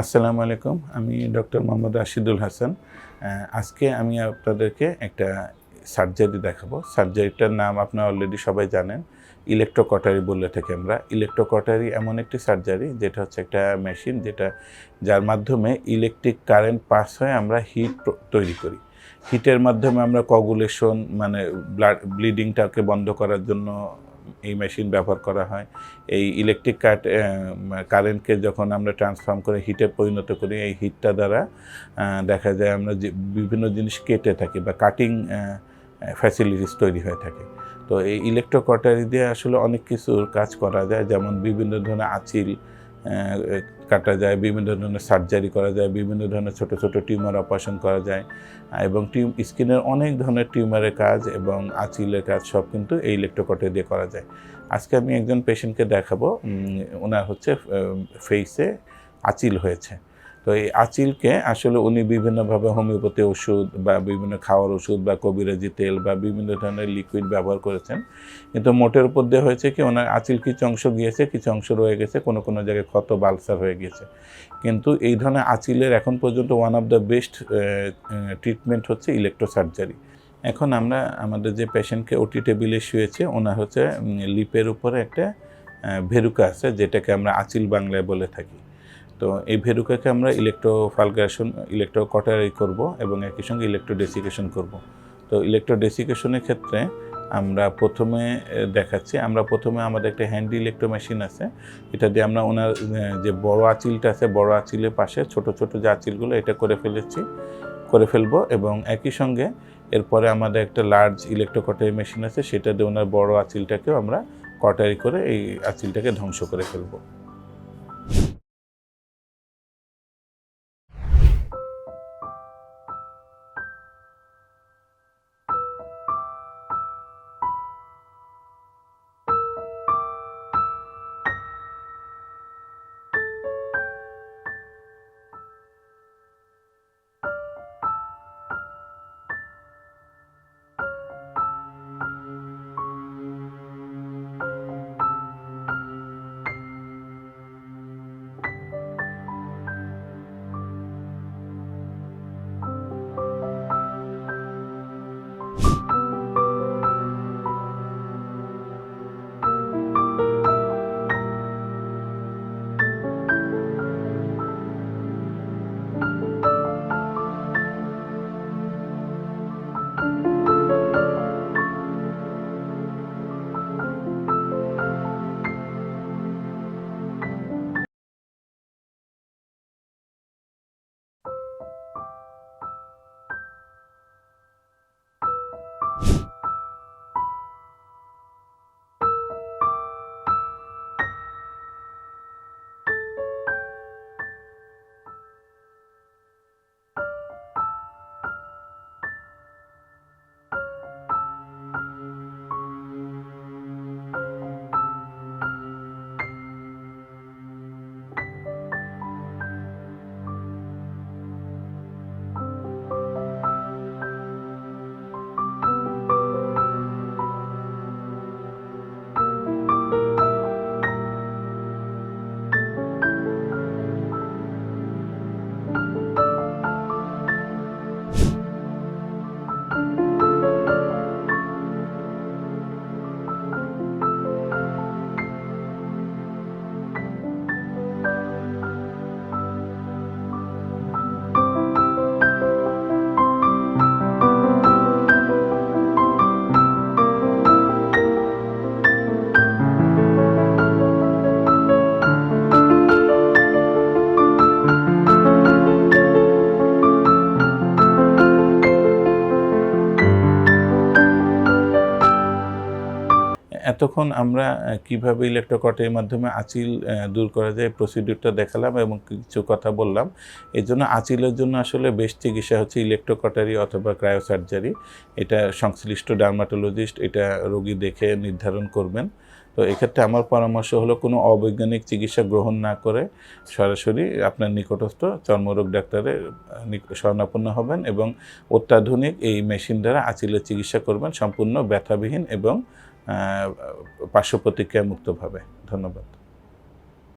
আসসালামু আলাইকুম, আমি ডক্টর মোহাম্মদ রাশিদুল হাসান। আজকে আমি আপনাদেরকে একটা সার্জারি দেখাবো। সার্জারিটার নাম আপনারা অলরেডি সবাই জানেন ইলেকট্রোকটারি বলে থাকি আমরা। ইলেকট্রোকটারি এমন একটি সার্জারি, যেটা হচ্ছে একটা মেশিন যেটা যার মাধ্যমে ইলেকট্রিক কারেন্ট পাস হয়ে আমরা হিট তৈরি করি। হিটের মাধ্যমে আমরা কগুলেশন মানে ব্লাড ব্লিডিংটাকে বন্ধ করার জন্য এই মেশিন ব্যবহার করা হয়। এই ইলেকট্রিক কাট কারেন্টকে যখন আমরা ট্রান্সফর্ম করে হিটে পরিণত করি, এই হিটটা দ্বারা দেখা যায় আমরা যে, বিভিন্ন জিনিস কেটে থাকি বা কাটিং ফ্যাসিলিটিস তৈরি হয়ে থাকে। তো এই ইলেকট্রো কটারি দিয়ে আসলে অনেক কিছুর কাজ করা যায়। যেমন বিভিন্ন ধরনের আঁচিল কাটা যায়, বিভিন্ন ধরনের সার্জারি করা যায়, বিভিন্ন ধরনের ছোট ছোট টিউমার অপারেশন করা যায় এবং টিউম স্কিনের অনেক ধরনের টিউমারের কাজ এবং আঁচিলের কাজ সব কিন্তু এই ইলেকট্রোকটে দিয়ে করা যায়। আজকে আমি একজন পেশেন্টকে দেখাবো ওনার হচ্ছে ফেসে আঁচিল হয়েছে। তো এই আঁচিলকে আসলে উনি বিভিন্নভাবে হোমিওপ্যাথি ওষুধ বা বিভিন্ন খাওয়ার ওষুধ বা কবিরাজি তেল বা বিভিন্ন ধরনের লিকুইড ব্যবহার করেছেন। কিন্তু মোটের উপর দিয়ে হয়েছে কি, ওনার আঁচিল কিছু অংশ গিয়েছে, কিছু অংশ রয়ে গেছে, কোনো কোনো জায়গায় ক্ষত বালসার হয়ে গিয়েছে। কিন্তু এই ধরনের আঁচিলের এখন পর্যন্ত one of the best treatment হচ্ছে ইলেকট্রোসার্জারি এখন আমরা, আমাদের যে পেশেন্টকে ওটি টেবিলে শুয়েছে, ওনার হচ্ছে লিপের উপরে একটা ভেরুকা আছে, যেটাকে আমরা আঁচিল বাংলায় বলে থাকি। তো এই ভেরুকাকে আমরা ইলেকট্রো ফালগারেশন ইলেকট্রো কটারি করব এবং একই সঙ্গে ইলেকট্রো ডেসিকেশন করব। তো ইলেকট্রো ডেসিকেশনের ক্ষেত্রে আমরা প্রথমে দেখাচ্ছি, আমরা প্রথমে আমাদের একটা হ্যান্ডি ইলেকট্রো মেশিন আছে। এটা দিয়ে আমরা ওনার যে বড় আঁচিলটা আছে, বড় আঁচিলের পাশে ছোট ছোট যে আঁচিলগুলো, এটা করে ফেলেছি, করে ফেলব এবং একই সঙ্গে এরপরে আমাদের একটা লার্জ ইলেকট্রো কটারি মেশিন আছে, সেটা দিয়ে ওনার বড় আঁচিলটাকেও আমরা কটারি করে এই আঁচিলটাকে ধ্বংস করে ফেলব। এতক্ষণ আমরা কীভাবে ইলেকট্রোকটের মাধ্যমে আঁচিল দূর করা যায় প্রসিডিউরটা দেখালাম এবং কিছু কথা বললাম। এর জন্য আঁচিলের জন্য আসলে বেস্ট চিকিৎসা হচ্ছে ইলেকট্রোকটারি অথবা ক্রায়োসার্জারি এটা সংশ্লিষ্ট ডার্মাটোলজিস্ট এটা রোগী দেখে নির্ধারণ করবেন। তো এক্ষেত্রে আমার পরামর্শ হলো কোনো অবৈজ্ঞানিক চিকিৎসা গ্রহণ না করে সরাসরি আপনার নিকটস্থ চর্মরোগ ডাক্তারের শরণাপন্ন হবেন এবং অত্যাধুনিক এই মেশিন দ্বারা আঁচিলের চিকিৎসা করবেন। সম্পূর্ণ ব্যথাবিহীন এবং পার্শ্ব প্রতিক্রিয়া মুক্তভাবে ধন্যবাদ।